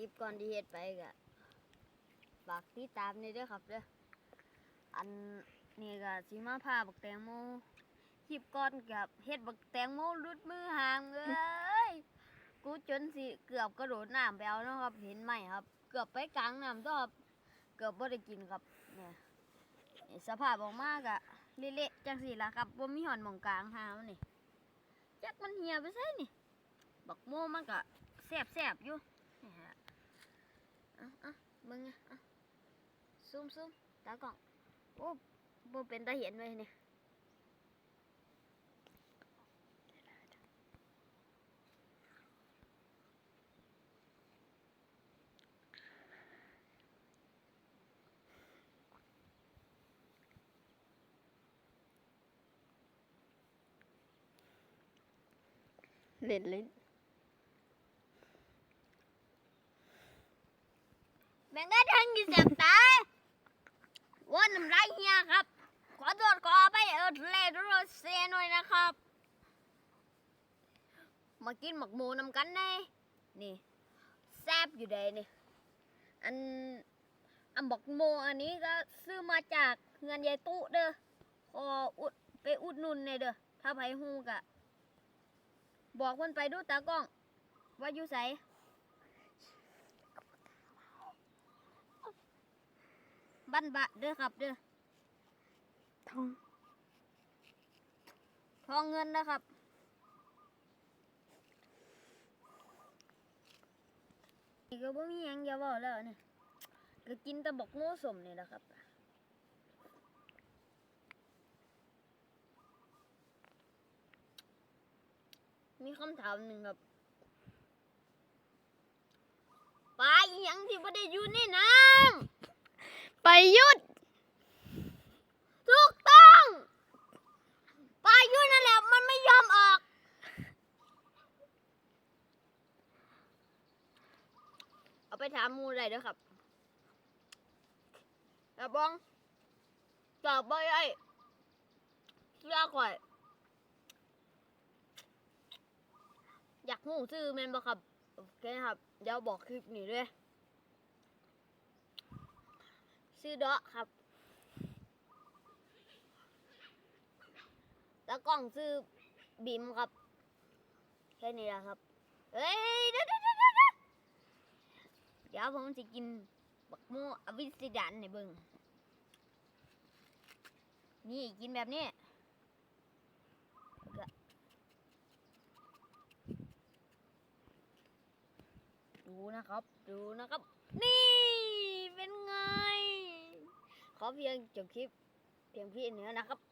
ลิปก่อนที่เฮ็ดไปก็ฝากติดตามนี่ด้อครับเด้ออันนี้ก็สิมาพาบักแตงโมคลิปก่อนกับเฮ็ดบักแตงโมรุดมือห่างเอ้ยกูจนสิเกือบกระโดดน้ำไปเอาเนาะครับเห็นไหมครับ เกือบไปกลางน้ำตัวครับเกือบบ่ได้กินครับเนี่ยสภาพออกมากอะเละๆจังสิล่ะครับบ่มีหอนหมองกลางหามันนี่จักมันเหี่ยไปไสนี่บักโมมันก็แซ่บแซบๆอยู่นี่ฮะ อะอะมึงอะอะซูมซูมตากล้องโอ้บ่เป็นตาเห็นไว้เนี่ยเล่นลิ้น แบ่งได้ทั้งกี่เสียบตาว่าน้ำลายเฮียครับ ขอโทษขอไปเออเลดโรเซหน่อยนะครับ มากินหมักหมูนำกันแน่นี่แซบอยู่ใดนี่อันอันบักโมอันนี้ก็ซื้อมาจากเงินยายตู้เด้อขออุดไปอุดนุนในอยเด้อถ้าไผฮูกะ บอกมันไปดูตากล้อง ว่าอยู่ไส บ้านบะเด้อครับเด้อท้อง ทองเงินนะครับ นี่ก็บ่มีหยังจะเว้าแล้วนี่ก็กินแต่บักโม่สมนี่แหละครับ มีคำถามหนึ่งครับปลาอีหยังที่บ่ได้อยู่ในน้ไปยุดำถูกต้องปลาอยู่นั่นแหละมันไม่ยอมออก เอาไปถามมูได้เด้อครับแต่บองตอบบ่ไอ้เชื่อข่อยอยากหูซื้อแมนบ่ครับ โอเคครับ เดี๋ยวบอกคลิปนี้ด้วย ซื้อเดาะครับ แล้วกล่องซื้อบิมครับ แค่นี้แหละครับ เฮ้ยเดี๋ยวเดี๋ยวเดี๋ยวผมจะกินบักโมอวิสิดันในเบิงนี่กินแบบนี้ก็ดูนะครับ ดูนะครับ นี่ เพียงจบคลิปเพียงพี่เหนือนะครับ